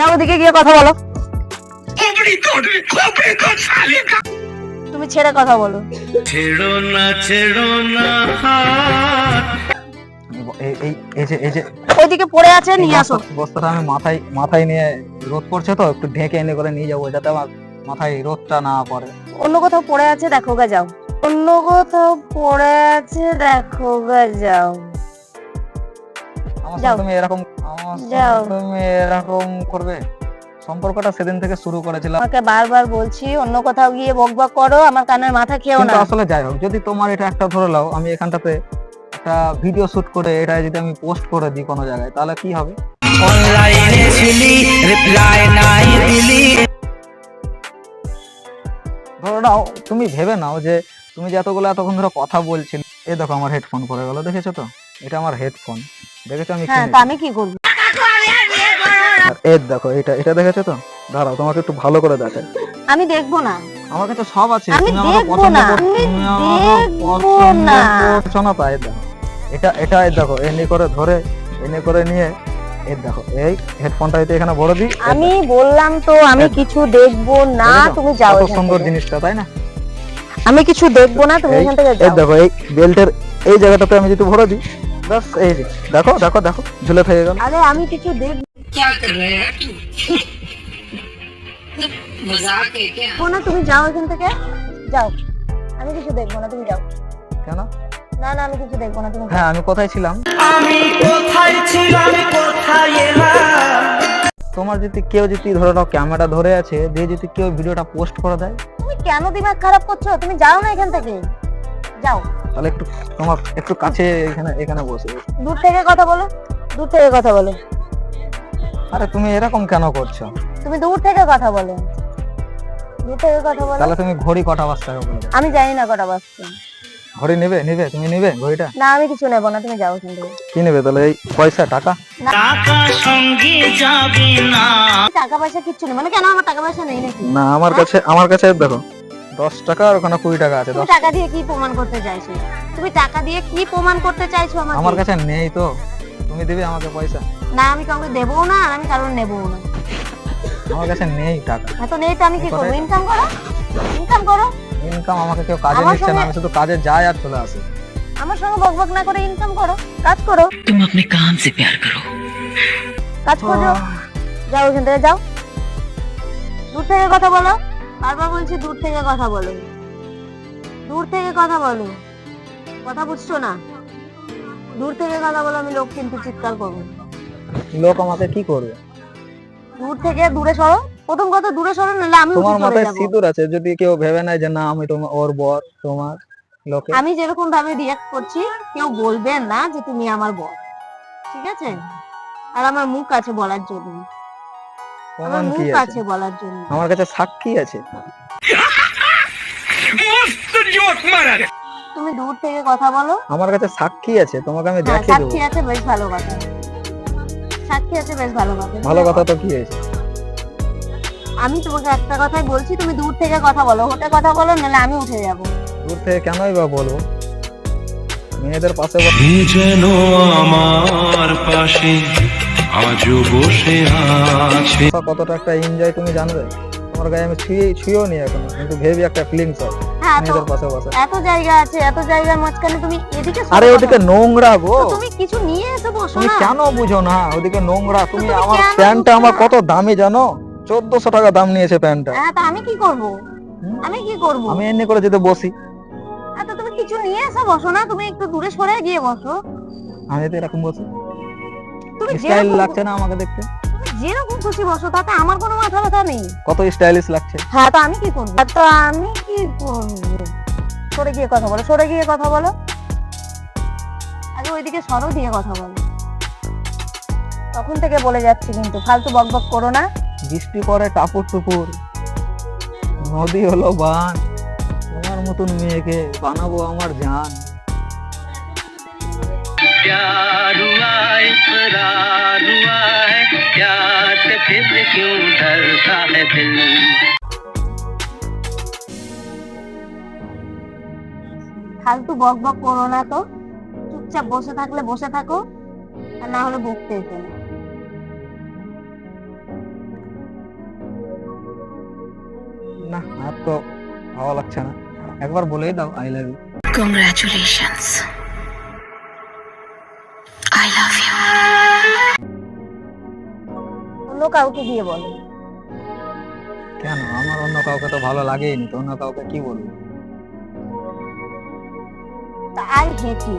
যাও ওদিকে গিয়ে কথা বলো। তুমি ছেড়ে কথা বলো। ছেড়ো না ছেড়ো না ওইদিকে পড়ে আছে নিয়ে আসো। বস্তাটা আমি মাথায় মাথায় নিয়ে রোদ পড়ছে তো একটু ঢেকে এনে করে নিয়ে যাব যাতে আমার মাথায় রোদটা না পড়ে। অন্য কোথাও পড়ে আছে দেখো গা যাও। অন্য কোথাও পড়ে আছে দেখো গা যাও। যাও। তুমি এরকম আমার যাও। সাথে তুমি এরকম করবে? সম্পর্কটা সেদিন থেকে শুরু করেছিলাম। আমাকে বারবার বলছি অন্য কোথাও গিয়ে বক বক করো আমার কানের মাথা খেও না। আসলে যাই হোক যদি তোমার এটা একটা ধরে নাও আমি এখানটাতে একটা ভিডিও শুট করে এটা যদি আমি পোস্ট করে দিই কোনো জায়গায় তাহলে কি হবে? অনলাইনে ছিলি রিপ্লাই নাই দিলি। ধরে নাও তুমি ভেবে নাও যে তুমি যে এতগুলো এতক্ষণ ধরে কথা বলছিলে এই দেখো আমার হেডফোন পড়ে গেল দেখেছ তো? এটা আমার হেডফোন দেখেছ আমি হ্যাঁ তা আমি কি করব? এর দেখো এটা এটা দেখেছ তো? দাঁড়াও তোমাকে একটু ভালো করে দেখাই। আমি দেখব না। আমার কাছে সব আছে। আমি দেখব না, আমি দেখব না। দেখো। এটা এটা এই দেখো এনে করে ধরে এনে করে নিয়ে এই দেখো এই হেডফোনটা এতে এখানে বড় দিই। আমি বললাম তো আমি কিছু দেখব না। তুমি যাও কত সুন্দর জিনিসটা তাই না? আমি কিছু দেখব না তুমি এখান থেকে এই দেখো এই বেল্টের এই জায়গাটাতে আমি যদি ভরে দিই বাস এই যে দেখো দেখো দেখো ঝুলে থেকে গেল আরে আমি কিছু দেখবো क्या कर रहे हैं मजाक है क्या না তুমি যাও এখান থেকে যাও আমি কিছু দেখবো না তুমি যাও কেন না না আমি কিছু দেখবো না তুমি যাও। হ্যাঁ আমি কোথায় ছিলাম আমি কোথায় ছিলাম কোথায় এলাম তোমার যদি কেউ যদি ধরে নাও ক্যামেরা ধরে আছে দিয়ে যদি কেউ ভিডিওটা পোস্ট করে দেয় তুমি কেন দিমাগ খারাপ করছো তুমি যাও না এখান থেকে যাও। তাহলে একটু তোমার একটু কাছে এখানে এখানে বসে। দূর থেকে কথা বলো দূর থেকে কথা বলো। আরে তুমি এরকম কেন করছ? তুমি দূর থেকে কথা বলো। দূর থেকে কথা বলো। তাহলে তুমি ঘড়ি কটা আমি জানি না কটা বাজছে। ঘড়ি নেবে নেবে? তুমি নেবে ঘড়িটা? না আমি কিছু নেব না তুমি যাও থেকে। কি নেবে তাহলে? এই পয়সা টাকা? টাকা সঙ্গে যাবে না। টাকা পয়সা কিচ্ছু নেই মানে কেন আমার টাকা পয়সা নেই নাকি? না আমার কাছে আমার কাছে দেখো দশ টাকা আর ওখানে কুড়ি টাকা আছে তুমি দশ টাকা দিয়ে কি প্রমাণ করতে চাইছো তুমি টাকা দিয়ে কি প্রমাণ করতে চাইছো আমার আমাকে কাছে নেই তো তুমি দিবে আমাকে পয়সা না আমি কাউকে দেবো না আর আমি কারণ নেবো না আমার কাছে নেই টাকা এত নেই তো আমি কি এই করবো কথাই- ইনকাম করো ইনকাম করো ইনকাম আমাকে কেউ কাজে আমার নিচ্ছে না সঙ্গে- আমি শুধু কাজে যাই আর চলে আসি আমার সঙ্গে বকবক না করে ইনকাম করো কাজ করো तुम अपने काम से प्यार करो কাজ করো যাও এখান থেকে যাও দূর থেকে কথা বলো বারবার বলছি দূর থেকে কথা বলো। দূর থেকে কথা বলো। কথা বুঝছ না? দূর থেকে কথা বলো আমি লোক কিন্তু চিৎকার করব। লোক আমাকে কি করবে? দূর থেকে দূরে সরো। প্রথম কথা দূরে সরো নাহলে আমি তোমার মাথায় সিঁদুর আছে যদি কেউ ভেবে নেয় যে না আমি তোমার ওর বর তোমার লোকে। আমি যেরকম ভাবে রিয়াক্ট করছি কেউ বলবে না যে তুমি আমার বর। ঠিক আছে? আর আমার মুখ আছে বলার জন্য। প্রমাণ কি আছে বলার জন্য। আমার কাছে সাক্ষী আছে। তুমি দূর থেকে কথা বলো। আমার কাছে সাক্ষী আছে তোমাকে আমি হ্যাঁ, দেখিয়ে দেবো সাক্ষী আছে বেশ ভালো কথা। সাক্ষী আছে বেশ ভালো কথা। ভালো কথা তো কি হয়েছে? আমি তোমাকে একটা কথাই বলছি তুমি দূর থেকে কথা বলো। ওটা কথা বলো নাহলে আমি উঠে যাব। দূর থেকে কেনই বা বলব? মেয়েদের পাশে আমার পাশে আজও বসে আছে। কতটা একটা এনজয় তুমি জানবে? তোমার গায়ে আমি ছুঁয়ে ছুঁয়েও নি এখনও কিন্তু ভেবি একটা ফিলিংস হয় হ্যাঁ তো পাশে বসে। এত জায়গা আছে এত জায়গার মাঝখানে তুমি এদিকে আরে ওদিকে নোংরা গো। তুমি কিছু নিয়ে এসে বসো না। কেন বুঝো না? ওদিকে নোংরা তুমি আমার প্যান্টটা আমার কত দামি জানো? চোদ্দশো টাকা দাম নিয়েছে প্যান্টটা। হ্যাঁ তা আমি কি করব? আমি কি করব? আমি এমনি করে যদি বসি। এত তুমি কিছু নিয়ে এসে বসো না। তুমি একটু দূরে সরে গিয়ে বসো। আমি তো এরকম বসি। তুমি স্টাইল লাগছে না আমাকে দেখতে? যেরকম খুশি বসো তাতে আমার কোনো মাথা ব্যথা নেই। কত স্টাইলিশ লাগছে? হ্যাঁ তো আমি কি করব? তো আমি কি করব? সরে গিয়ে কথা বলো সরে গিয়ে কথা বলো। আগে ওইদিকে সরো দিয়ে কথা বলো। তখন থেকে বলে যাচ্ছি কিন্তু ফালতু বকবক করো না। বৃষ্টি পরে টাপুর টুপুর নদী হলো বান। তোমার মতন মেয়েকে বানাবো আমার জান। प्यार हुआ इकरार हुआ है? प्यार से फिर क्यों डरता है दिल? ফালতু বক বক করো না তো চুপচাপ বসে থাকলে বসে থাকো আর না হলে বকতে এসে না। আর তো ভালো লাগছে না। একবার বলেই দাও আই লাভ ইউ কংগ্রাচুলেশনস কাউকে গিয়ে বলো। কেন? আমার অন্য কাউকে তো ভালো লাগেই নি তো অন্য কাউকে কি বলব? I hate. ইউ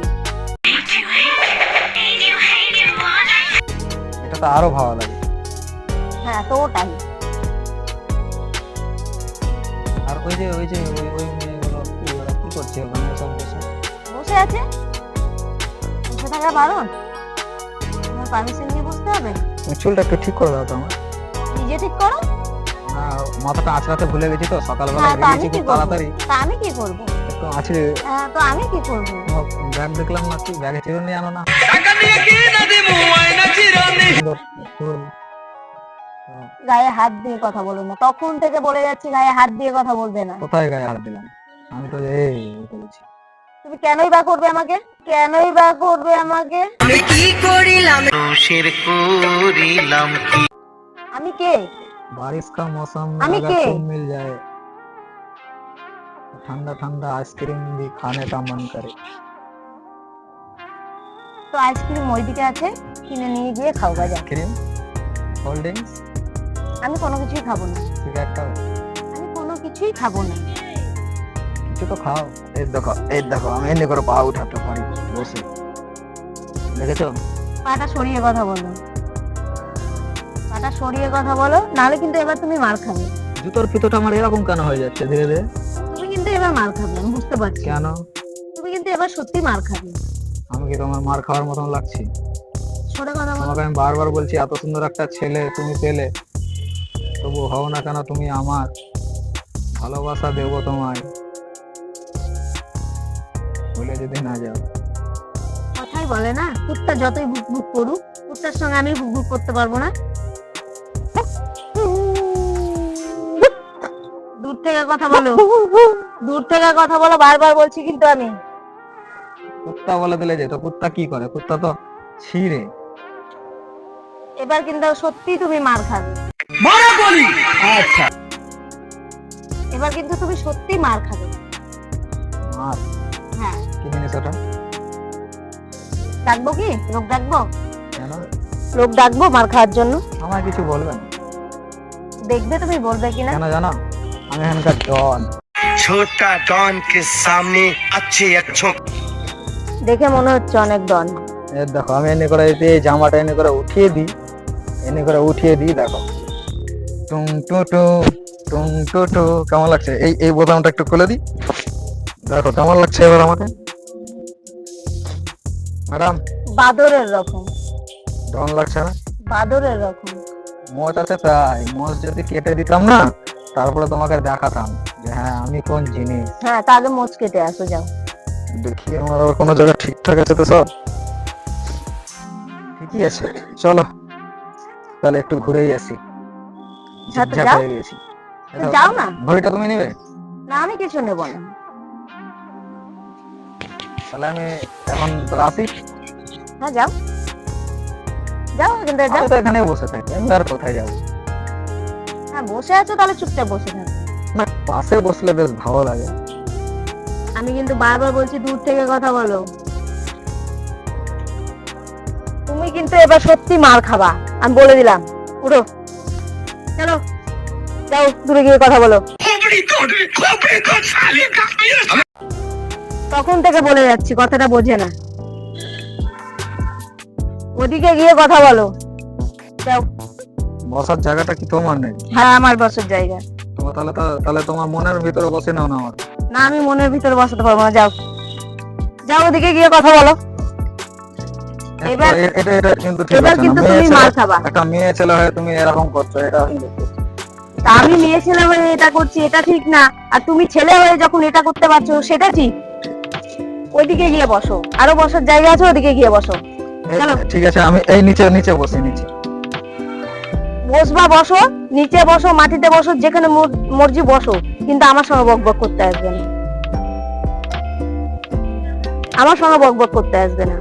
এটা তো আরও ভালো লাগে। হ্যাঁ তো ওটাই। আর ওই যে ওই যে ওই ওই মেয়েগুলো কি ওরা কি করছে? ওখানে সব বসে? বসে আছে? বসে থাকা বারণ? পারমিশন নিয়ে বসতে হবে? তুমি চুলটা একটু ঠিক করে দাও তো আমার নিজে ঠিক করো? না মাথাটা আঁচড়াতে ভুলে গেছি তো সকালবেলা হ্যাঁ, আমি বেরিয়েছি কি খুব? তাড়াতাড়ি। তা আমি কি করব? একটু আঁচড়ে হ্যাঁ, তো আমি কি করব? ব্যাগ দেখলাম না কি ব্যাগে চিরুনি নিয়ে আনো না। টাকা নিয়ে কি না দেবো আয়না চিরনি। গায়ে হাত দিয়ে কথা বলো না। তখন থেকে বলে যাচ্ছি গায়ে হাত দিয়ে কথা বলবে না। কোথায় গায়ে হাত দিলাম? আমি তো এই বলেছি। তুমি কেনই বা করবে আমাকে কেনই বা করবে আমাকে দোষের করিলাম কি আমি কে बारिश का मौसम में আমি अगर কে? तुम मिल जाए ठंडा ठंडा आइसक्रीम भी खाने का मन करे তো আইসক্রিম ওইদিকে আছে কিনে নিয়ে গিয়ে খাও বাজার क्रीम कोल्ड ड्रिंक्स আমি কোনো কিছুই খাবো না सिगरेट का আমি কোনো কিছুই খাবো না কিছু তো খাও। এই দেখো এই দেখো আমি এমনি করে পা উঠাতে পারি। বসে। দেখেছ? পাটা সরিয়ে কথা বলো। পাটা সরিয়ে কথা বলো নাহলে কিন্তু এবার তুমি মার খাবে। জুতোর ফিতোটা আমার এরকম কেন হয়ে যাচ্ছে? ধীরে ধীরে। তুমি কিন্তু এবার মার খাবে আমি বুঝতে পারছি। কেন? তুমি কিন্তু এবার সত্যি মার খাবে। আমি কি তোমার মার খাওয়ার মতন লাগছি? সরে কথা বলো। তোমাকে আমি বারবার বলছি এত সুন্দর একটা ছেলে তুমি পেলে। তবু হও না কেন তুমি আমার। ভালোবাসা দেবো তোমায়। ভুলে যদি না যাও। কথাই বলে না কুত্তা যতই বুক বুক করুক কুত্তার সঙ্গে আমি বুক বুক করতে পারব না। দূর থেকে কথা বলো। দূর থেকে কথা বলো বারবার বলছি কিন্তু আমি। কুত্তা বলে দিলে যেত কুত্তা কি করে? কুত্তা তো ছিঁড়ে। এবার কিন্তু সত্যি তুমি মার খাবে। মারা বলি! আচ্ছা। এবার কিন্তু তুমি সত্যি মার খাবে। মার? কি জিনিস ওটা ডাকবো কি লোক ডাকবো কেন লোক ডাকবো মার খাওয়ার জন্য আমার কিছু বলবেন দেখবে তুমি বলবে কিনা কেন জানো আমি এখানকার ডন छोटा डॉन के सामने अच्छे अच्छों দেখে মনে হচ্ছে অনেক ডন এর দেখো আমি এনে করে এই জামাটা এনে করে উঠিয়ে দিই এনে করে উঠিয়ে দিই দেখো টুং টু টু টুং টু টু কেমন লাগছে এই এই বোতামটা একটু খুলে দিই দেখো কেমন লাগছে এবার আমাকে ম্যাডাম। বাদরের রকম। ডন লাগছে না? বাদরের রকম। মোচ আছে মোচ যদি কেটে দিতাম না তারপরে তোমাকে দেখাতাম যে হ্যাঁ আমি কোন জিনিস। হ্যাঁ তা আগে মোচ কেটে আসো যাও। দেখি আমার আবার কোনো জায়গা ঠিকঠাক আছে তো সব? ঠিকই আছে। চলো তাহলে একটু ঘুরেই আসি। হ্যাঁ, যাও না। ঘড়িটা তুমি নেবে? না আমি কিছু নেব না। তাহলে আমি এখন হ্যাঁ যাও। যাও এখান থেকে যাও। তো এখানে বসে থাকি আমি আর কোথায় যাব? হ্যাঁ বসে আছো তাহলে চুপচাপ বসে থাকো। না পাশে বসলে বেশ ভালো লাগে। আমি কিন্তু বারবার বলছি দূর থেকে কথা বলো। তুমি কিন্তু এবার সত্যি মার খাবা। আমি বলে দিলাম উঠো। চলো যাও দূরে গিয়ে কথা বলো। তখন থেকে বলে যাচ্ছি কথাটা বোঝে না। ওদিকে গিয়ে কথা বলো। যাও। বসার জায়গাটা কি তোমার নেই হ্যাঁ আমার বসার জায়গা। তোমার তাহলে তো- তাহলে তোমার মনের ভিতরে বসে নাও না আমার। না আমি মনের ভিতরে বসাতে পারব না যাও। যাও ওদিকে গিয়ে কথা বলো। এবার- এ- এটা এটা কিন্তু ঠিক এবার আছে না কিন্তু মেয়ে তুমি ছেলে- মার খাবা। একটা মেয়ে ছেলে হয়ে তুমি এরকম করছ এটা তা আমি মেয়ে ছেলে হয়ে এটা করছি এটা ঠিক না। আর তুমি ছেলে হয়ে যখন এটা করতে পারছ সেটা ঠিক। ওইদিকে গিয়ে বসো। আরও বসার জায়গা আছে ওদিকে গিয়ে বসো। চলো। ঠিক আছে আমি এই নিচে নিচে বসি নিচে। বসবা বসো। নিচে বসো মাটিতে বসো যেখানে মর্জি বসো। কিন্তু আমার সঙ্গে বক বক করতে আসবে না। আমার সঙ্গে বক বক করতে আসবে না।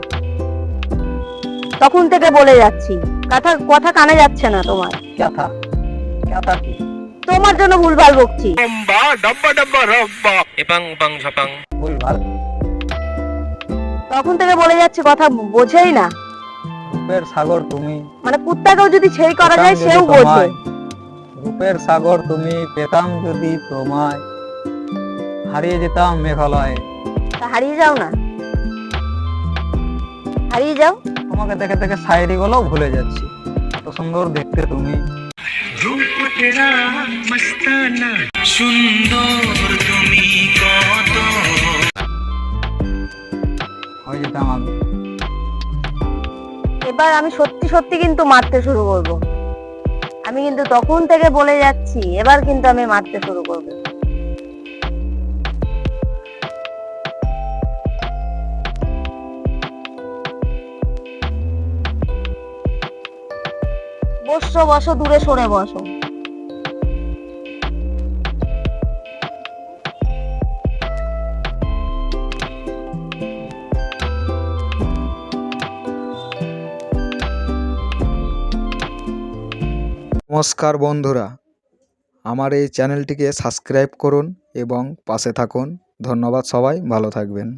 তখন থেকে বলে যাচ্ছি। কথা কথা কানে যাচ্ছে না তোমার। ক্যাথা তোমার জন্য ভুলভাল বকছি। ভুলভাল। তখন থেকে বলে যাচ্ছে কথা বোঝেই না। রূপের সাগর তুমি। মানে কুত্তাকেও যদি সেই করা যায় সেও বোঝে। রূপের সাগর তুমি পেতাম যদি তোমায়। হারিয়ে যেতাম মেঘালয়ে। হারিয়ে যাও না। হারিয়ে যাও। তোমাকে দেখে দেখে শায়েরি গুলো ভুলে যাচ্ছি। এত সুন্দর দেখতে তুমি। সুন্দর। এবার আমি সত্যি সত্যি কিন্তু মারতে শুরু করব। আমি কিন্তু তখন থেকে বলে যাচ্ছি, এবার কিন্তু আমি মারতে শুরু করব। বসো বসো, দূরে সরে বসো। নমস্কার বন্ধুরা। আমার এই চ্যানেলটিকে সাবস্ক্রাইব করুন এবং পাশে থাকুন। ধন্যবাদ সবাই ভালো থাকবেন।